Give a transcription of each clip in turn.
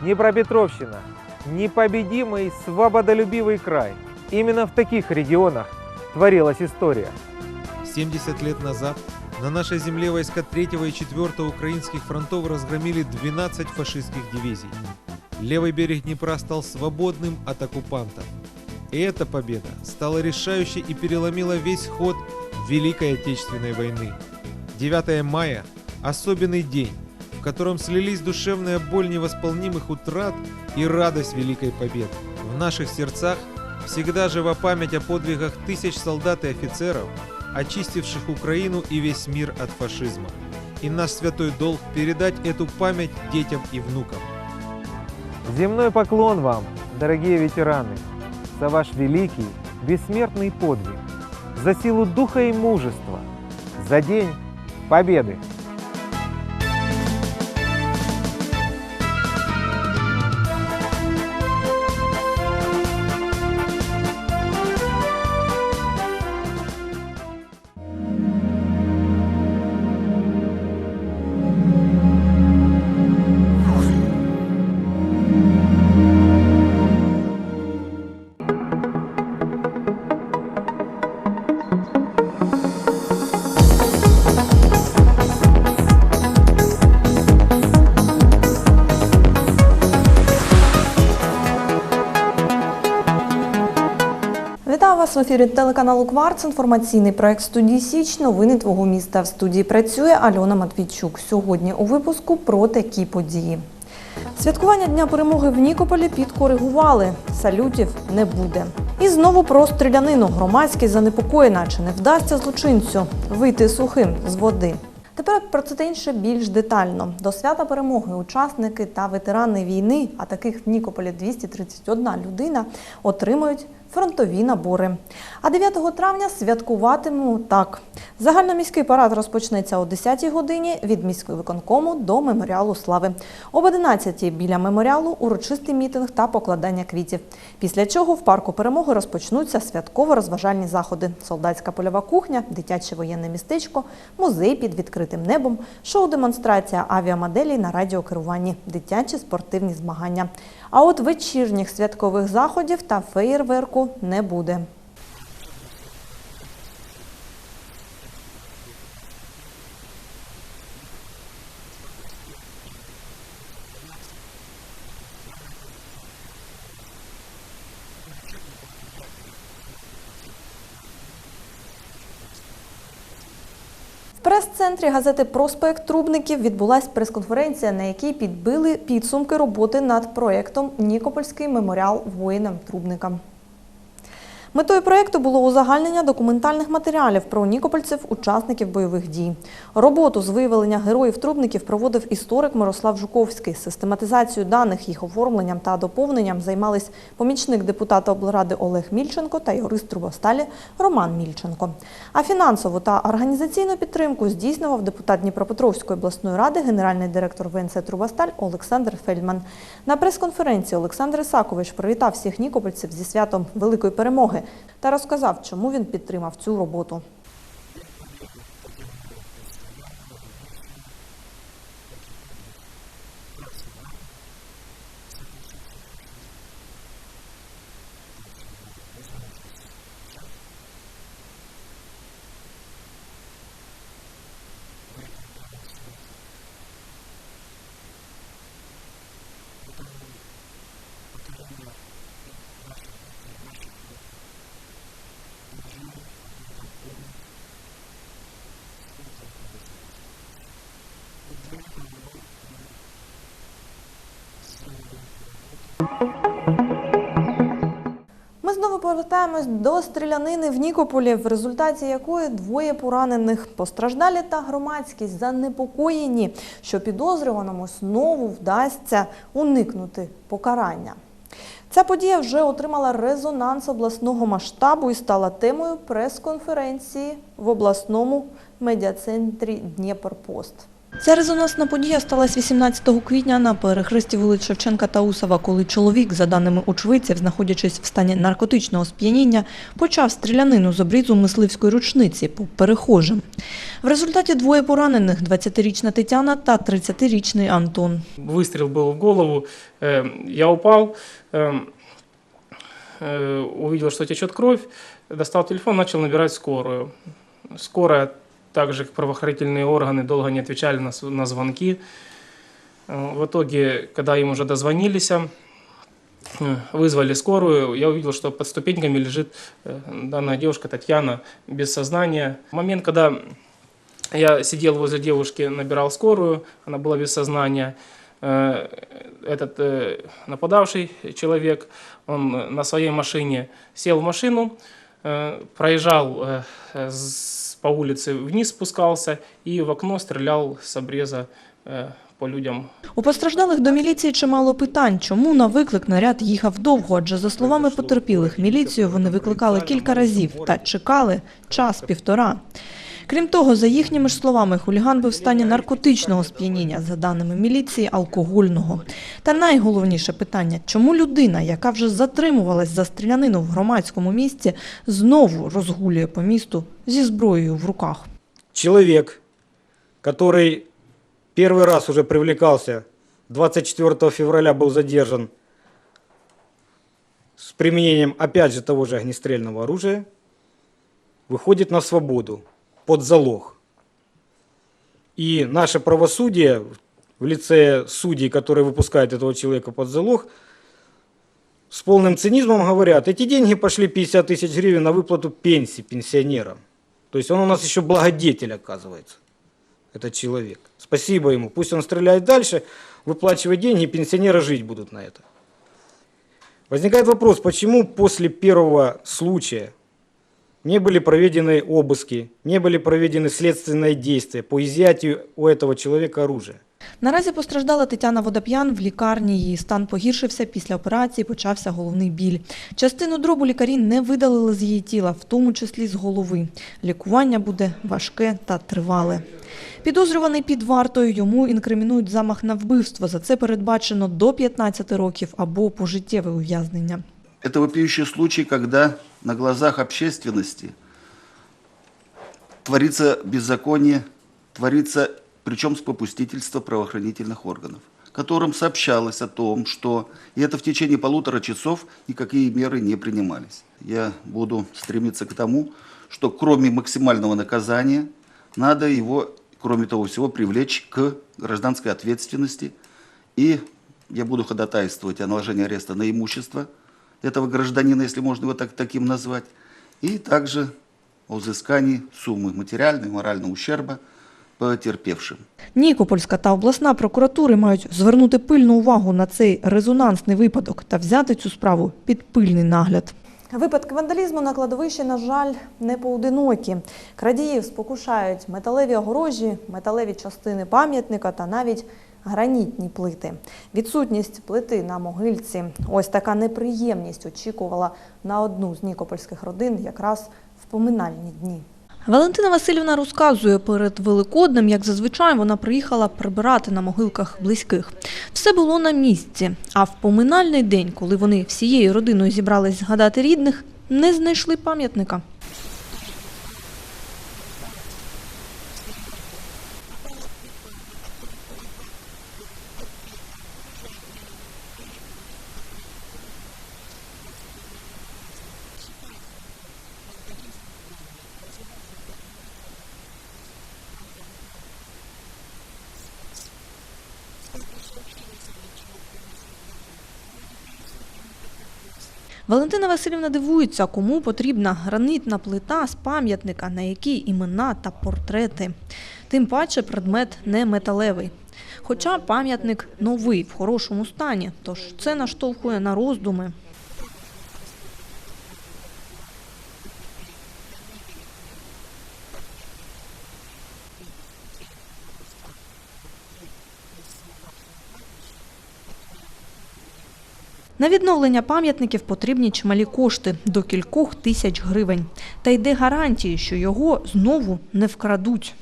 Днепропетровщина – непобедимый свободолюбивый край. Именно в таких регионах творилась история. 70 лет назад на нашей земле войска 3 и 4 украинских фронтов разгромили 12 фашистских дивизий. Левый берег Днепра стал свободным от оккупантов. И эта победа стала решающей и переломила весь ход Великой Отечественной войны. 9 мая – особенный день, котором слились душевная боль невосполнимых утрат и радость Великой Победы. В наших сердцах всегда жива память о подвигах тысяч солдат и офицеров, очистивших Украину и весь мир от фашизма. И наш святой долг передать эту память детям и внукам. Земной поклон вам, дорогие ветераны, за ваш великий, бессмертный подвиг, за силу духа и мужества, за День Победы. Вітаю вас в ефірі телеканалу Кварц. Інформаційний проект студії Січ. Новини твого міста. В студії працює Альона Матвійчук. Сьогодні у випуску про такі події. Святкування Дня перемоги в Нікополі підкоригували. Салютів не буде. І знову про стрілянину. Громадськість занепокоєна, чи не вдасться злочинцю вийти сухим з води. Тепер про це та інше більш детально. До свята перемоги учасники та ветерани війни, а таких в Нікополі 231 людина, отримують фронтові набори. А 9 травня святкуватимуть так. Загальноміський парад розпочнеться о 10 годині від міського виконкому до меморіалу слави. Об 11 біля меморіалу урочистий мітинг та покладання квітів. Після чого в парку перемоги розпочнуться святково-розважальні заходи: солдатська польова кухня, дитяче воєнне містечко, музей під відкритим небом, шоу-демонстрація авіамоделей на радіокеруванні, дитячі спортивні змагання. А от вечірніх святкових заходів та феєрверку не буде. В прес-центрі газети Проспект Трубників відбулася прес-конференція, на якій підбили підсумки роботи над проєктом Нікопольський меморіал воїнам-трубникам. Метою проєкту було узагальнення документальних матеріалів про нікопольців, учасників бойових дій. Роботу з виявлення героїв-трубників проводив історик Мирослав Жуковський. Систематизацією даних, їх оформленням та доповненням займались помічник депутата облради Олег Мільченко та юрист Трубосталі Роман Мільченко. А фінансову та організаційну підтримку здійснював депутат Дніпропетровської обласної ради, генеральний директор ВНЦ Трубосталь Олександр Фельдман. На прес-конференції Олександр Ісакович привітав всіх нікопольців зі святом Великої перемоги та розказав, чому він підтримав цю роботу. Ми знову повертаємось до стрілянини в Нікополі, в результаті якої двоє поранених постраждалі та громадськість занепокоєні, що підозрюваному знову вдасться уникнути покарання. Ця подія вже отримала резонанс обласного масштабу і стала темою прес-конференції в обласному медіацентрі Дніпропост. Ця резонансна подія сталася 18 квітня на перехресті вулиць Шевченка та Усова, коли чоловік, за даними очевидців, знаходячись в стані наркотичного сп'яніння, почав стрілянину з обрізу мисливської ручниці по перехожим. В результаті двоє поранених – 20-річна Тетяна та 30-річний Антон. Выстрел был в голову, э, я упал, э, э, увидел, что течет кровь, достал телефон, начал набирать скорую. Скорая, также правоохранительные органы, долго не отвечали на, на звонки. Э, В итоге, когда им уже дозвонились, э, вызвали скорую, я увидел, что под ступеньками лежит э, данная девушка Татьяна без сознания. Момент, когда я сидел возле девушки, набирал скорую, она была без сознания. Этот нападавший человек, он на своей машине сел в машину, проезжал с- по улице вниз, спускался и в окно стрелял с обреза э, по людям. У постраждалих до міліції чимало питань, чому на виклик наряд їхав довго, адже за словами потерпілих, міліцію вони викликали кілька разів та чекали час півтора. Крім того, за їхніми ж словами, хуліган був в стані наркотичного сп'яніння, за даними міліції, алкогольного. Та найголовніше питання, чому людина, яка вже затримувалась за стрілянину в громадському місці, знову розгулює по місту зі зброєю в руках. человек, который первый раз уже привлекался, 24 февраля был задержан с применением, опять же, того же огнестрельного оружия, выходит на свободу Под залог. И наше правосудие в лице судей, которые выпускают этого человека под залог, с полным цинизмом говорят, эти деньги пошли 50 тысяч гривен на выплату пенсии пенсионерам. То есть он у нас еще благодетель, оказывается, этот человек. Спасибо ему. Пусть он стреляет дальше, выплачивает деньги, пенсионеры жить будут на это. Возникает вопрос, почему после первого случая не были проведены обыски, не были проведены следственные действия по изъятию у этого человека оружия? Наразі постраждала Тетяна Водоп'ян в лікарні. Її стан погіршився після операції, почався головний біль. Частину дробу лікарі не видалили з її тіла, в тому числі з голови. Лікування буде важке та тривале. Підозрюваний під вартою йому інкримінують замах на вбивство. За це передбачено до 15 років або пожиттєве ув'язнення. Это вопиющий случай, когда на глазах общественности творится беззаконие, творится, причем с попустительства правоохранительных органов, которым сообщалось о том, что и это в течение полутора часов никакие меры не принимались. Я буду стремиться к тому, что кроме максимального наказания, надо его, кроме того всего, привлечь к гражданской ответственности. И я буду ходатайствовать о наложении ареста на имущество этого гражданина, если можно его так, таким назвать, и также о взыскании суммы материального и морального ущерба потерпевшим. Нікопольська та обласна прокуратури мають звернути пильну увагу на цей резонансний випадок та взяти цю справу під пильний нагляд. Випадки вандалізму на кладовищі, на жаль, не поодинокі. Крадіїв спокушають металеві огорожі, металеві частини пам'ятника та навіть гранітні плити. Відсутність плити на могильці. Ось така неприємність очікувала на одну з нікопольських родин якраз в поминальні дні. Валентина Васильівна розказує, перед Великоднем, як зазвичай, вона приїхала прибирати на могилках близьких. Все було на місці, а в поминальний день, коли вони всією родиною зібрались згадати рідних, не знайшли пам'ятника. Валентина Васильівна дивується, кому потрібна гранитна плита з пам'ятника, на якій імена та портрети. Тим паче предмет не металевий. Хоча пам'ятник новий, в хорошому стані, тож це наштовхує на роздуми. На відновлення пам'ятників потрібні чималі кошти до кількох тисяч гривень. Та йде гарантії, що його знову не вкрадуть.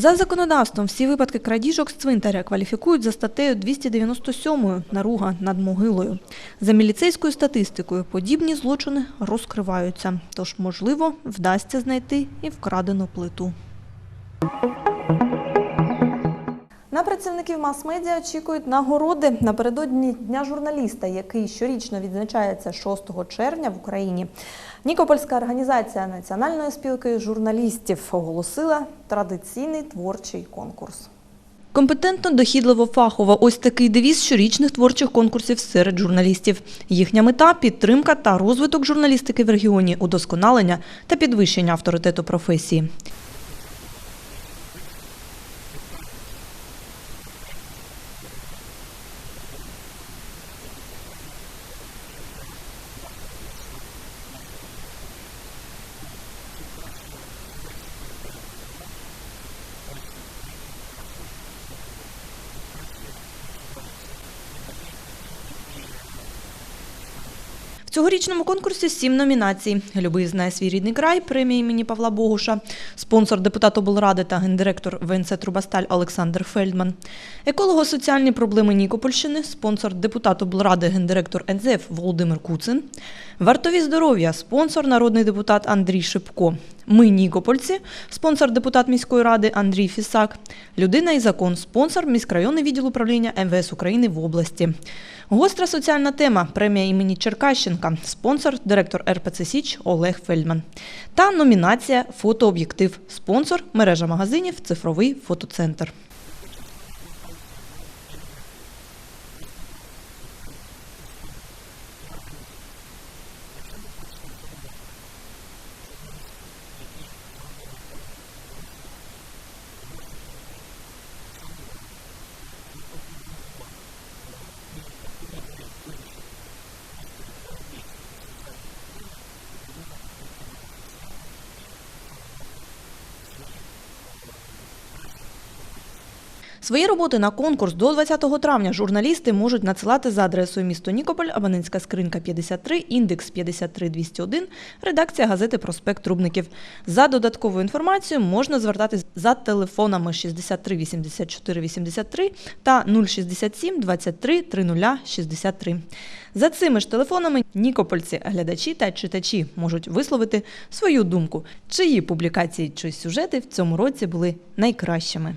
За законодавством всі випадки крадіжок з цвинтаря кваліфікують за статтею 297 наруга над могилою. За міліцейською статистикою подібні злочини розкриваються, тож, можливо, вдасться знайти і вкрадену плиту. На працівників мас-медіа очікують нагороди напередодні Дня журналіста, який щорічно відзначається 6 червня в Україні. Нікопольська організація Національної спілки журналістів оголосила традиційний творчий конкурс. Компетентно, дохідливо, фахово. Ось такий девіз щорічних творчих конкурсів серед журналістів. Їхня мета підтримка та розвиток журналістики в регіоні, удосконалення та підвищення авторитету професії. Цьогорічному конкурсі сім номінацій. Любий знає свій рідний край, премія імені Павла Богуша, спонсор депутат облради та гендиректор ВНЦ Трубасталь Олександр Фельдман, еколого-соціальні проблеми Нікопольщини, спонсор депутат облради гендиректор НЗФ Володимир Куцин, вартові здоров'я, спонсор народний депутат Андрій Шипко. Ми Нікопольці, спонсор депутат міської ради Андрій Фісак, людина і закон, спонсор міськрайонний відділ управління МВС України в області. Гостра соціальна тема премія імені Черкащенка, спонсор директор РПЦ Січ Олег Фельдман. Та номінація Фотооб'єктив, спонсор мережа магазинів Цифровий фотоцентр. Свої роботи на конкурс до 20 травня журналісти можуть надсилати за адресою місто Нікополь, абонентська скринька 53, індекс 53201, редакція газети Проспект Трубників. За додатковою інформацією можна звертатись за телефонами 63 84 83 та 067 23 30 63. За цими ж телефонами нікопольці, глядачі та читачі можуть висловити свою думку, чиї публікації чи сюжети в цьому році були найкращими.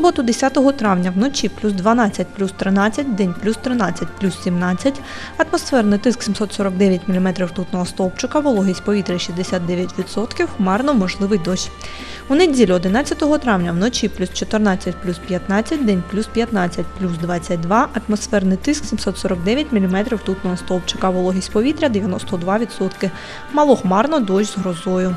Суботу 10 травня вночі плюс 12, плюс 13, день плюс 13, плюс 17, атмосферний тиск 749 мм ртутного стовпчика, вологість повітря 69%, хмарно можливий дощ. У неділю 11 травня вночі плюс 14, плюс 15, день плюс 15, плюс 22, атмосферний тиск 749 мм ртутного стовпчика, вологість повітря 92%, малохмарно дощ з грозою.